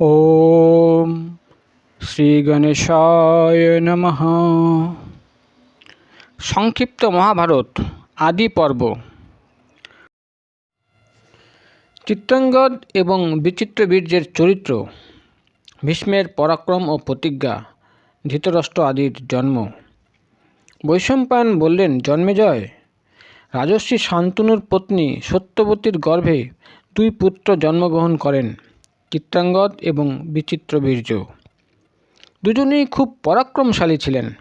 ওম শ্রী গণেশায় নমঃ। সংক্ষিপ্ত মহাভারত আদি পর্ব। চিত্রাঙ্গদ এবং বিচিত্রবীর্যের চরিত্র, ভীষ্মের পরাক্রম ও প্রতিজ্ঞা, ধৃতরাষ্ট্র আদির জন্ম। বৈশম্পায়ন বললেন জন্মেজয় রাজর্ষি শান্তনুর পত্নী সত্যবতীর গর্ভে দুই পুত্র জন্মগ্রহণ করেন। চিত্রাঙ্গদ এবং বিচিত্রবীর্য দুজনেই খুব পরাক্রমশালী ছিলেন।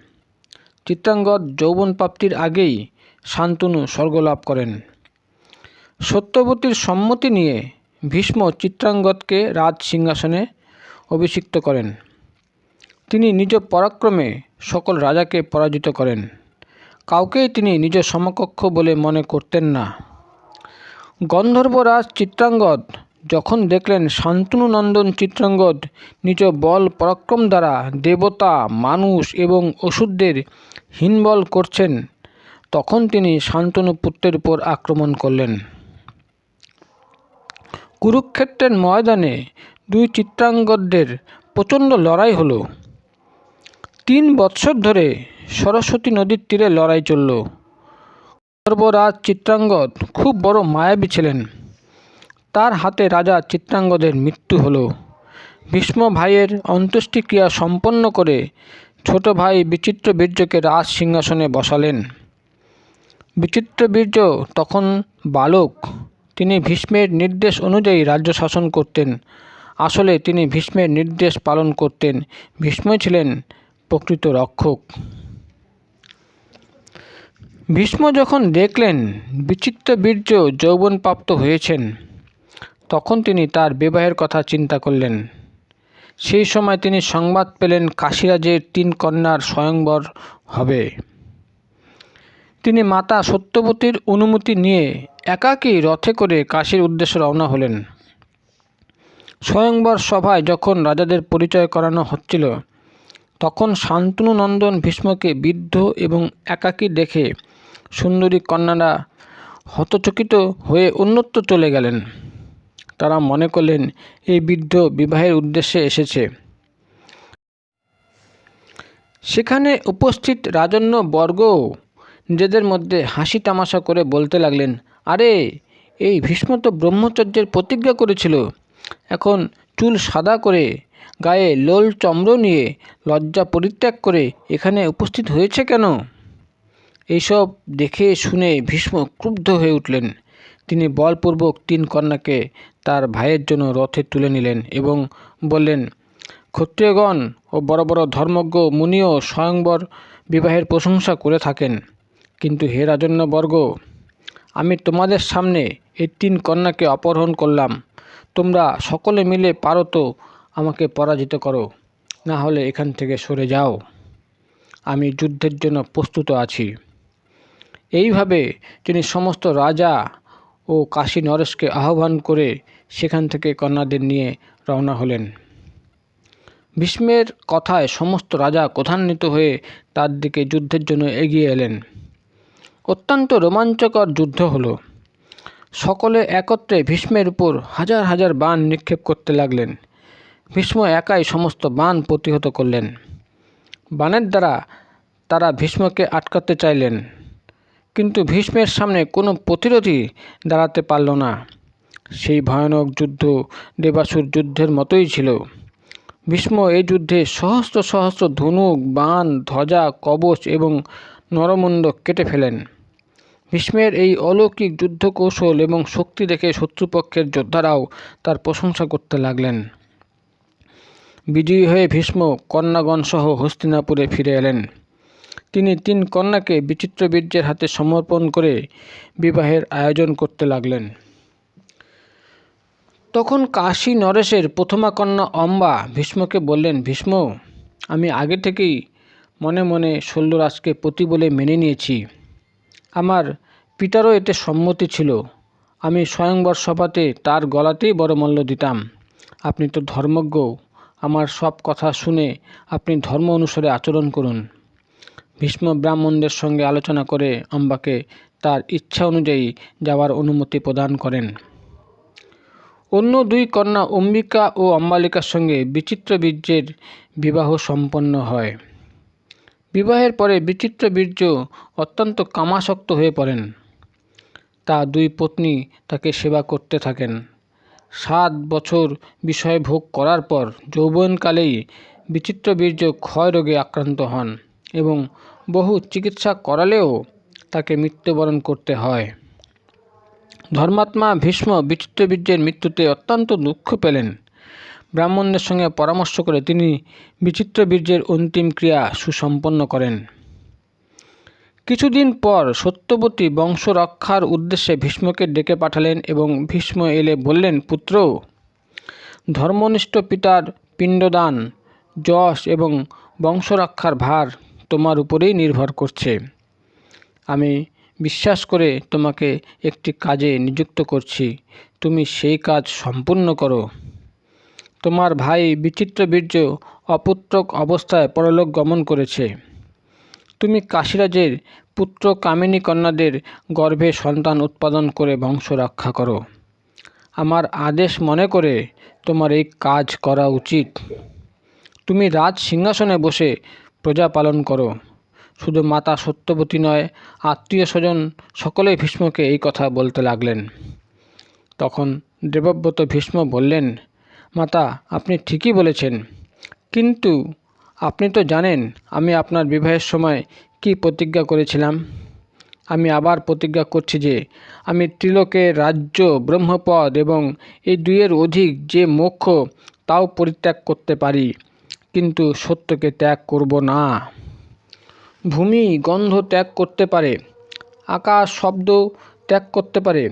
চিত্রাঙ্গদ যৌবন প্রাপ্তির আগেই শান্তনু স্বর্গলাভ করেন। সত্যবতীর সম্মতি নিয়ে ভীষ্ম চিত্রাঙ্গদকে রাজ সিংহাসনে অভিষিক্ত করেন। তিনি নিজ পরাক্রমে সকল রাজাকে পরাজিত করেন। কাউকেই তিনি নিজ সমকক্ষ বলে মনে করতেন না। গন্ধর্বরাজ চিত্রাঙ্গদ যখন দেখলেন শান্তনু নন্দন চিত্রাঙ্গদ নিজ বল পরাক্রম দ্বারা দেবতা, মানুষ এবং ওষুধদের হীনবল করছেন, তখন তিনি শান্তনু পুত্রের উপর আক্রমণ করলেন। কুরুক্ষেত্রের ময়দানে দুই চিত্রাঙ্গদের প্রচণ্ড লড়াই হলো। তিন বৎসর ধরে সরস্বতী নদীর তীরে লড়াই চলল। সর্বরাজ চিত্রাঙ্গদ খুব বড় মায়াবী ছিলেন। তার হাতে রাজা চিত্রাঙ্গদের মৃত্যু হলো। ভীষ্ম ভাইয়ের অন্ত্যেষ্টিক্রিয়া সম্পন্ন করে ছোট ভাই বিচিত্র বীর্যকে রাজ সিংহাসনে বসালেন। বিচিত্র বীর্য তখন বালক। তিনি ভীষ্মের নির্দেশ অনুযায়ী রাজ্য শাসন করতেন। আসলে তিনি ভীষ্মের নির্দেশ পালন করতেন। ভীষ্মই ছিলেন প্রকৃত রক্ষক। ভীষ্ম যখন দেখলেন বিচিত্র বীর্য যৌবনপ্রাপ্ত হয়েছেন তখন তিনি তার বিবাহের কথা চিন্তা করলেন। সেই সময় তিনি সংবাদ পেলেন কাশীরাজের তিন কন্যার স্বয়ংবর হবে। তিনি মাতা সত্যবতীর অনুমতি নিয়ে একাকী রথে করে কাশীর উদ্দেশ্যে রওনা হলেন। স্বয়ংবর সভায় যখন রাজাদের পরিচয় করানো হচ্ছিল, তখন শান্তনু নন্দন ভীষ্মকে বৃদ্ধ এবং একাকী দেখে সুন্দরী কন্যারা হতচকিত হয়ে অন্যত্র চলে গেলেন। তারা মনে করলেন এই বৃদ্ধ বিবাহের উদ্দেশ্যে এসেছে। সেখানে উপস্থিত রাজন্য বর্গ নিজেদের মধ্যে হাসি তামাশা করে বলতে লাগলেন, আরে, এই ভীষ্ম তো ব্রহ্মচর্যের প্রতিজ্ঞা করেছিল। এখন চুল সাদা করে, গায়ে লোল চম্র নিয়ে লজ্জা পরিত্যাগ করে এখানে উপস্থিত হয়েছে কেন? এইসব দেখে শুনে ভীষ্ম ক্রুব্ধ হয়ে উঠলেন। তিনি বলপূর্বক তিন কন্যাকে তার ভাইয়ের জন্য রথে তুলে নিলেন এবং বললেন, ক্ষত্রিয়গণ ও বড় বড় ধর্মজ্ঞ, মুনিও স্বয়ংবর বিবাহের প্রশংসা করে থাকেন। কিন্তু হে রাজন্যবর্গ, আমি তোমাদের সামনে এই তিন কন্যাকে অপহরণ করলাম। তোমরা সকলে মিলে পারো তো আমাকে পরাজিত করো। না হলে এখান থেকে সরে যাও। আমি যুদ্ধের জন্য প্রস্তুত আছি। এইভাবে তিনি সমস্ত রাজা ও কাশী নরেশকে আহ্বান করে সেখান থেকে কন্যাদের নিয়ে রওনা হলেন। ভীষ্মের কথায় সমস্ত রাজা ক্রধান্বিত হয়ে তার দিকে যুদ্ধের জন্য এগিয়ে এলেন। অত্যন্ত রোমাঞ্চকর যুদ্ধ হলো। সকলে একত্রে ভীষ্মের উপর হাজার হাজার বান নিক্ষেপ করতে লাগলেন। ভীষ্ম একাই সমস্ত বান প্রতিহত করলেন। বানের দ্বারা তারা ভীষ্মকে আটকাতে চাইলেন। কিন্তু ভীষ্মের সামনে কোনো প্রতিরোধী দাঁড়াতে পারল না। সেই ভয়ানক যুদ্ধ দেবাসুর যুদ্ধের মতোই ছিল। ভীষ্ম এই যুদ্ধে সহস্র সহস্র ধনুক বান ধ্বজা, কবচ এবং নরমুণ্ড কেটে ফেলেন। ভীষ্মের এই অলৌকিক যুদ্ধ কৌশল এবং শক্তি দেখে শত্রুপক্ষের যোদ্ধারাও তার প্রশংসা করতে লাগলেন। বিজয়ী হয়ে ভীষ্ম কন্যাগণ সহ হস্তিনাপুরে ফিরে এলেন। তিনি তিন কন্যাকে বিচিত্র বীর্যের হাতে সমর্পণ করে বিবাহের আয়োজন করতে লাগলেন। তখন কাশী নরেশের প্রথমা কন্যা অম্বা ভীষ্মকে বললেন, ভীষ্ম, আমি আগে থেকেই মনে মনে শল্যরাজকে পতি বলে মেনে নিয়েছি। আমার পিতারও এতে সম্মতি ছিল। আমি স্বয়ংবর সভাতে তার গলাতেই বড় মূল্য দিতাম। আপনি তো ধর্মজ্ঞ আমার সব কথা শুনে আপনি ধর্ম অনুসারে আচরণ করুন। ভীষ্ম ব্রাহ্মণদের সঙ্গে আলোচনা করে অম্বাকে তার ইচ্ছা অনুযায়ী যাওয়ার অনুমতি প্রদান করেন। অন্য দুই কন্যা অম্বিকা ও অম্বালিকার সঙ্গে বিচিত্র বীর্যের বিবাহ সম্পন্ন হয়। বিবাহের পরে বিচিত্র বীর্য অত্যন্ত কামাসক্ত হয়ে পড়েন। তা দুই পত্নী তাকে সেবা করতে থাকেন। সাত বছর বিষয় ভোগ করার পর যৌবনকালেই বিচিত্র বীর্য ক্ষয় রোগে আক্রান্ত হন। এবং বহু চিকিৎসা করালেও তাকে মৃত্যুবরণ করতে হয়। ধর্মাত্মা ভীষ্ম বিচিত্রবীর্যের মৃত্যুতে অত্যন্ত দুঃখ পেলেন। ব্রাহ্মণদের সঙ্গে পরামর্শ করে তিনি বিচিত্রবীর্যের অন্তিম ক্রিয়া সুসম্পন্ন করেন। কিছুদিন পর সত্যবতী বংশ রক্ষার উদ্দেশ্যে ভীষ্মকে ডেকে পাঠালেন এবং ভীষ্ম এলে বললেন, পুত্র, ধর্মনিষ্ঠ পিতার পিণ্ডদান, যশ এবং বংশরক্ষার ভার। তোমার উপরেই নির্ভর করছে। আমি বিশ্বাস করে তোমাকে একটি কাজে নিযুক্ত করছি। তুমি সেই কাজ সম্পূর্ণ করো। তোমার ভাই বিচিত্র বীর্য, অপুত্রক অবস্থায় পরলোক গমন করেছে। তুমি কাশীরাজের পুত্র কামিনী কন্যাদের গর্ভে সন্তান উৎপাদন করে বংশ রক্ষা করো। আমার আদেশ মনে করে তোমার এই কাজ করা উচিত। তুমি রাজ সিংহাসনে বসে প্রজা পালন করো। শুধু মাতা সত্যবতী নয়, আত্মীয় স্বজন সকলেই ভীষ্মকে এই কথা বলতে লাগলেন। তখন দেবব্রত ভীষ্ম বললেন, মাতা, আপনি ঠিকই বলেছেন। কিন্তু আপনি তো জানেন আমি আপনার বিবাহের সময় কি প্রতিজ্ঞা করেছিলাম। আমি আবার প্রতিজ্ঞা করছি যে আমি ত্রিলোকের রাজ্য, ব্রহ্মপদ এবং এই দুইয়ের অধিক যে মোক্ষ তাও পরিত্যাগ করতে পারি। কিন্তু সত্যকে ত্যাগ করব না। ভূমি, গন্ধ ত্যাগ করতে পারে, আকাশ, শব্দ ত্যাগ করতে পারে,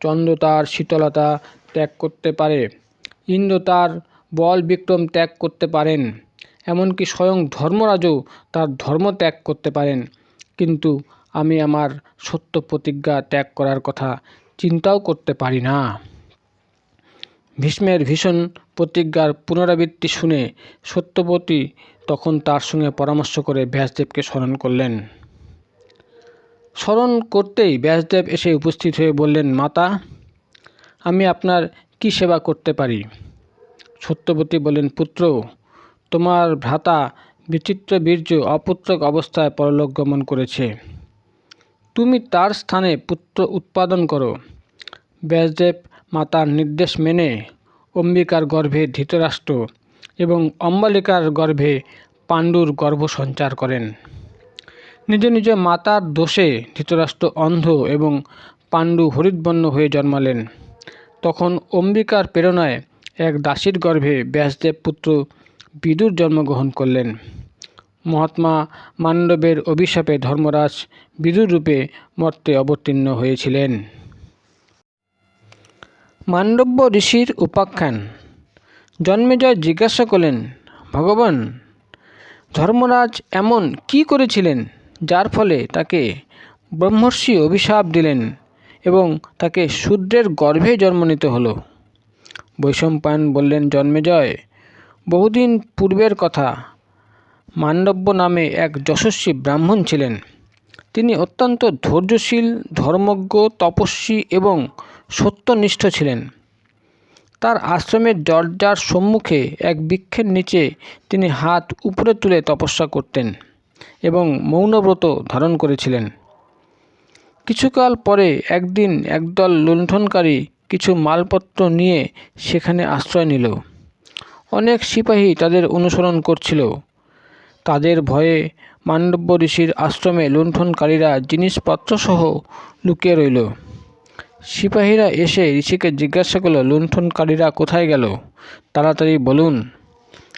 চন্দ্র তার শীতলতা ত্যাগ করতে পারে, ইন্দ্র তার বল বিক্রম ত্যাগ করতে পারেন, এমনকি স্বয়ং ধর্মরাজও তার ধর্ম ত্যাগ করতে পারেন। কিন্তু আমি আমার সত্য প্রতিজ্ঞা ত্যাগ করার কথা চিন্তাও করতে পারি না। ভীষ্মের ভীষণ প্রতিজ্ঞার পুনরাবৃত্তি শুনে সত্যবতী তখন তার সঙ্গে পরামর্শ করে ব্যাসদেবকে স্মরণ করলেন। স্মরণ করতেই ব্যাসদেব এসে উপস্থিত হয়ে বললেন, মাতা, আমি আপনার কি সেবা করতে পারি? সত্যবতী বলেন পুত্র, তোমার ভ্রাতা বিচিত্র বীর্য অপুত্রক অবস্থায় পরলোক গমন করেছে। তুমি তার স্থানে পুত্র উৎপাদন করো। ব্যাসদেব মাতার নির্দেশ মেনে অম্বিকার গর্ভে ধৃতরাষ্ট্র এবং অম্বালিকার গর্ভে পাণ্ডুর গর্ভ সঞ্চার করেন। নিজ নিজ মাতার দোষে ধৃতরাষ্ট্র অন্ধ এবং পাণ্ডু হরিৎবর্ণ হয়ে জন্মালেন। তখন অম্বিকার প্রেরণায় এক দাসীর গর্ভে ব্যাসদেব পুত্র বিদুর জন্মগ্রহণ করলেন। মহাত্মা মান্ডবের অভিশাপে ধর্মরাজ বিদুর রূপে মর্তে অবতীর্ণ হয়েছিলেন। মান্ডব্য ঋষির উপাখ্যান। জন্মেজয় জিজ্ঞাসা করলেন, ভগবান, ধর্মরাজ এমন কি করেছিলেন যার ফলে তাকে ব্রহ্মর্ষি অভিশাপ দিলেন এবং তাকে শূদ্রের গর্ভে জন্ম নিতে হলো? বৈষম্পায়ন বললেন জন্মেজয় বহুদিন পূর্বের কথা। মান্ডব্য নামে এক যশস্বী ব্রাহ্মণ ছিলেন। তিনি অত্যন্ত ধৈর্যশীল, ধর্মজ্ঞ, তপস্বী এবং সত্যনিষ্ঠ ছিলেন। তার আশ্রমের দরজার সম্মুখে এক বৃক্ষের নিচে তিনি হাত উপরে তুলে তপস্যা করতেন এবং মৌনব্রত ধারণ করেছিলেন। কিছুকাল পরে একদিন একদল লুণ্ঠনকারী কিছু মালপত্র নিয়ে সেখানে আশ্রয় নিল। অনেক সিপাহী তাদের অনুসরণ করছিল। তাদের ভয়ে মান্ডব্য ঋষির আশ্রমে লুণ্ঠনকারীরা জিনিসপত্রসহ লুকিয়ে রইল। সিপাহীরা এসে ঋষিকে জিজ্ঞাসা করল, লুণ্ঠনকারীরা কোথায় গেল? তাড়াতাড়ি বলুন,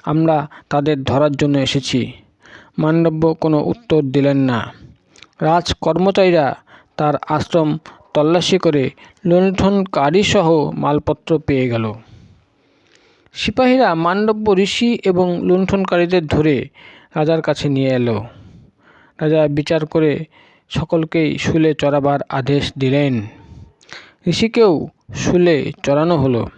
আমরা তাদের ধরার জন্য এসেছি। মান্ডব্য কোনো উত্তর দিলেন না। রাজ কর্মচারীরা তার আশ্রম তল্লাশি করে লুণ্ঠনকারীসহ মালপত্র পেয়ে গেল। সিপাহীরা মান্ডব্য ঋষি এবং লুণ্ঠনকারীদের ধরে রাজার কাছে নিয়ে এলো। রাজা বিচার করে সকলকেই শুলে চড়াবার আদেশ দিলেন। ঋষিকেও শুলে চড়ানো হলো।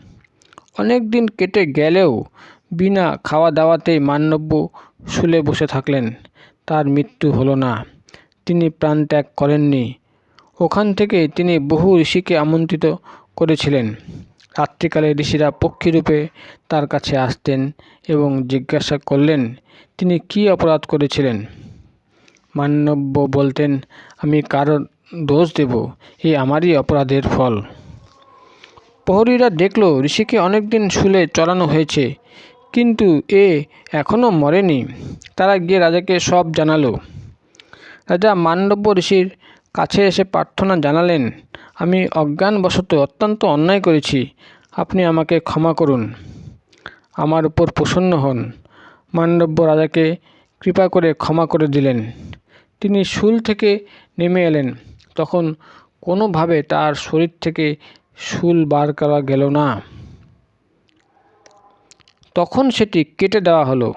অনেক দিন কেটে গেলেও বিনা খাওয়া দাওয়াতেই মান্ডব্য শুলে বসে থাকলেন। তার মৃত্যু হলো না। তিনি প্রাণত্যাগ করেননি। ওখান থেকে তিনি বহু ঋষিকে আমন্ত্রিত করেছিলেন। রাত্রিকালে ঋষিরা পক্ষীরূপে তার কাছে আসতেন এবং জিজ্ঞাসা করলেন, তিনি কি অপরাধ করেছিলেন? মান্যব্য বলতেন, আমি কারোর দোষ দেব এই আমারই অপরাধের ফল। প্রহরীরা দেখল ঋষিকে অনেকদিন শুলে চড়ানো হয়েছে, কিন্তু এ এখনও মরেনি। তারা গিয়ে রাজাকে সব জানালো। রাজা মান্ডব্য ঋষির কাছে এসে প্রার্থনা জানালেন, আমি অজ্ঞানবশত অত্যন্ত অন্যায় করেছি, আপনি আমাকে ক্ষমা করুন। আমার উপর প্রসন্ন হন। মান্ডব্য রাজাকে কৃপা করে ক্ষমা করে দিলেন। তিনি শুল থেকে নেমে এলেন। তখন কোনোভাবে তার শরীর থেকে শুল বার করা গেল না। তখন সেটি কেটে দেওয়া হলো।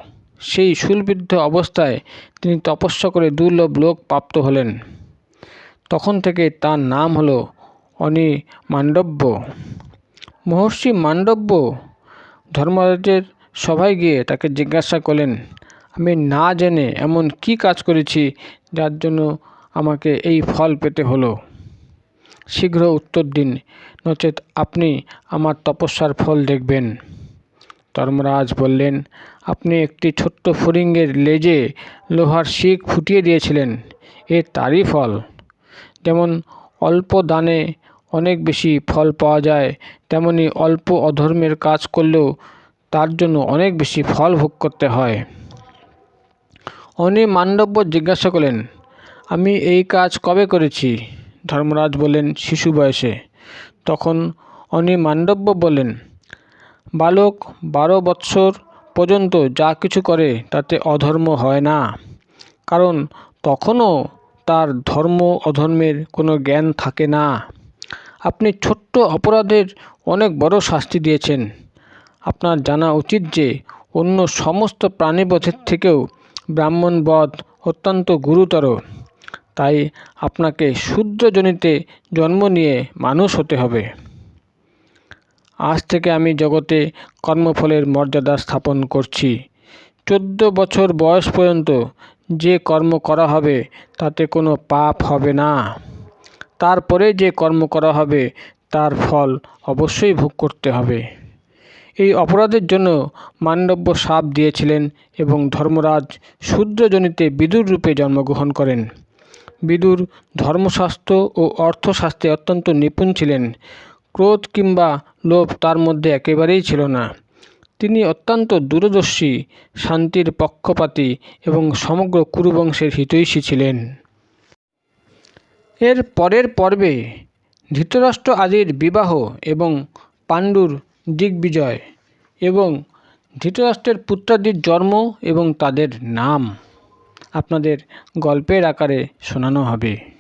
সেই শুলবিদ্ধ অবস্থায় তিনি তপস্যা করে দুর্লভ লোক প্রাপ্ত হলেন। তখন থেকে তার নাম হলো অনি মান্ডব্য মহর্ষি মান্ডব্য ধর্মরাজের সভায় গিয়ে তাকে জিজ্ঞাসা করলেন, আমি না জেনে এমন কি কাজ করেছি যার জন্য আমাকে এই ফল পেতে হলো। শীঘ্র উত্তর দিন, নচেত আপনি আমার তপস্যার ফল দেখবেন। ধর্মরাজ বললেন, আপনি একটি ছোট্ট ফড়িঙ্গের লেজে লোহার শিক ফুটিয়ে দিয়েছিলেন, এ তারই ফল। যেমন অল্প দানে অনেক বেশি ফল পাওয়া যায়, তেমনি অল্প অধর্মের কাজ করলেও তার জন্য অনেক বেশি ফল ভোগ করতে হয়। অনি মান্ডব্য জিজ্ঞাসা করলেন আমি এই কাজ কবে করেছি? ধর্মরাজ বললেন শিশু বয়সে। তখন অনি মান্ডব্য বলেন, বালক বারো বৎসর পর্যন্ত যা কিছু করে তাতে অধর্ম হয় না। কারণ তখনও তার ধর্ম অধর্মের কোনো জ্ঞান থাকে না। আপনি ছোট্ট অপরাধের অনেক বড় শাস্তি দিয়েছেন। আপনার জানা উচিত যে অন্য সমস্ত প্রাণীবধের থেকেও ব্রাহ্মণবধ অত্যন্ত গুরুতর। তাই আপনাকে শূদ্রজনিতে জন্ম নিয়ে মানুষ হতে হবে। আজ থেকে আমি জগতে কর্মফলের মর্যাদা স্থাপন করছি। চোদ্দ বছর বয়স পর্যন্ত যে কর্ম করা হবে, তাতে কোনো পাপ হবে না। তারপরে যে কর্ম করা হবে, তার ফল অবশ্যই ভোগ করতে হবে। এই অপরাধের জন্য মান্ডব্য সাপ দিয়েছিলেন এবং ধর্মরাজ শূদ্রজনিতে বিদুর রূপে জন্মগ্রহণ করেন। বিদুর ধর্মশাস্ত্র ও অর্থশাস্ত্রে অত্যন্ত নিপুণ ছিলেন। ক্রোধ কিংবা লোভ তার মধ্যে একেবারেই ছিল না। তিনি অত্যন্ত দূরদর্শী, শান্তির পক্ষপাতী এবং সমগ্র কুরুবংশের হিতৈষী ছিলেন। এর পরের পর্বে ধৃতরাষ্ট্র আদির বিবাহ এবং পাণ্ডুর দিগ্বিজয় এবং ধৃতরাষ্ট্রের পুত্রাদির জন্ম এবং তাদের নাম। আপনাদের গল্পের আকারে শোনানো হবে।